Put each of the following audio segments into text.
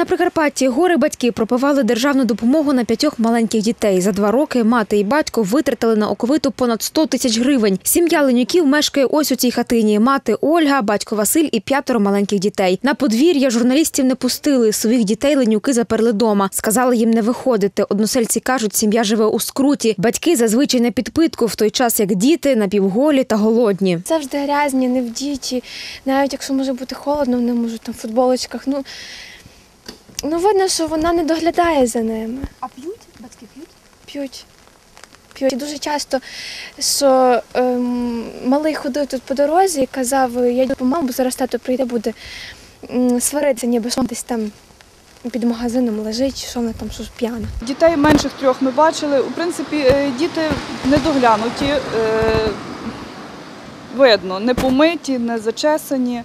На Прикарпатті гори батьки пропивали державну допомогу на п'ятьох маленьких дітей. За два роки мати і батько витратили на оковиту понад 100 тисяч гривень. Сім'я Ленюків мешкає ось у цій хатині. Мати Ольга, батько Василь і п'ятеро маленьких дітей. На подвір'я журналістів не пустили. Своїх дітей Ленюки заперли дома. Сказали їм не виходити. Односельці кажуть, сім'я живе у скруті. Батьки зазвичай на підпитку, в той час як діти напівголі та голодні. Завжди грязні, невдіті. Навіть якщо може бути холодно, вони можуть там в футболочках. Ну, ну видно, що вона не доглядає за ними. А п'ють? Батьки п'ють? П'ють. П'ють. І дуже часто, що ем, малий ходив тут по дорозі і казав, я йду по маму, бо зараз тато прийде, буде м, сваритися, ніби що десь там під магазином лежить, що вона там щось п'яна. Дітей менших трьох ми бачили. У принципі, е, діти недоглянуті, е, видно, не помиті, не зачесані.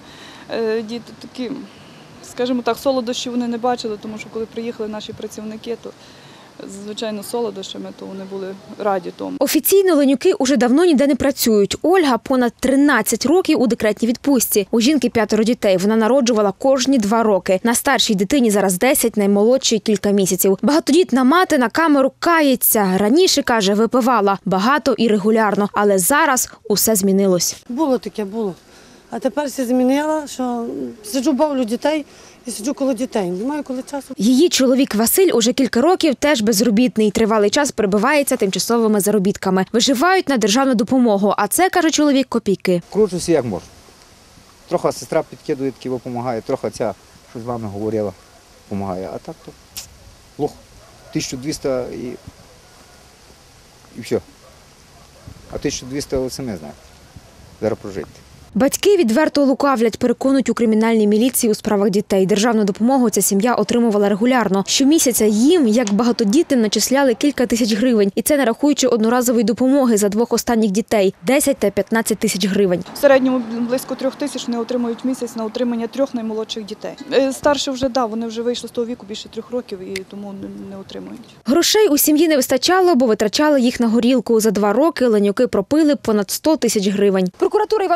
Е, Діти такі, скажімо так, солодощі вони не бачили, тому що коли приїхали наші працівники, то звичайно солодощами, то вони були раді тому. Офіційно Ленюки уже давно ніде не працюють. Ольга понад 13 років у декретній відпустці. У жінки п'ятеро дітей. Вона народжувала кожні два роки. На старшій дитині зараз 10, наймолодшій кілька місяців. Багатодітна мати на камеру кається. Раніше каже, випивала багато і регулярно, але зараз усе змінилось. Було таке, було. А тепер все змінила, що сиджу, бавлю дітей і сиджу коло дітей. Не маю коли часу. Її чоловік Василь уже кілька років теж безробітний. Тривалий час перебивається тимчасовими заробітками. Виживають на державну допомогу. А це каже чоловік копійки. Кручуся як можу. Трохи сестра підкидує, такі допомагає, трохи ця, що з вами говорила, допомагає. А так то лох. 1200 і, і все. А 1200 ви самі знаєте. Зараз прожити. Батьки відверто лукавлять, переконують у кримінальній міліції у справах дітей. Державну допомогу ця сім'я отримувала регулярно. Щомісяця їм, як багатодітним, начисляли кілька тисяч гривень. І це не рахуючи одноразової допомоги за двох останніх дітей 10 та 15 тисяч гривень. В середньому близько трьох тисяч вони отримують місяць на утримання трьох наймолодших дітей. Е, Старші вже да, вони вже вийшли з того віку більше трьох років і тому не- отримують. Грошей у сім'ї не вистачало, бо витрачали їх на горілку. За два роки ленюки пропили понад 100 тисяч гривень. Прокуратура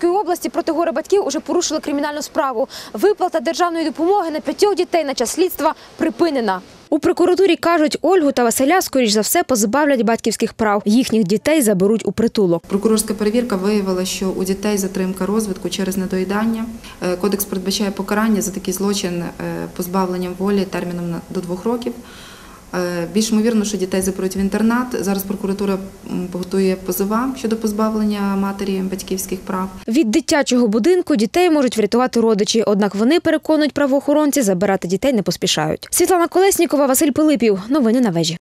Івано-Франківської області проти горе батьків уже порушила кримінальну справу. Виплата державної допомоги на п'ятьох дітей на час слідства припинена. У прокуратурі кажуть, Ольгу та Василя, скоріш за все, позбавлять батьківських прав. Їхніх дітей заберуть у притулок. Прокурорська перевірка виявила, що у дітей затримка розвитку через недоїдання. Е, Кодекс передбачає покарання за такий злочин е, позбавленням волі терміном до двох років. Е, Більш ймовірно, що дітей заберуть в інтернат. Зараз прокуратура готує позова щодо позбавлення матері батьківських прав. Від дитячого будинку дітей можуть врятувати родичі, однак вони переконують правоохоронці, забирати дітей не поспішають. Світлана Колеснікова, Василь Пилипів. Новини на вежі.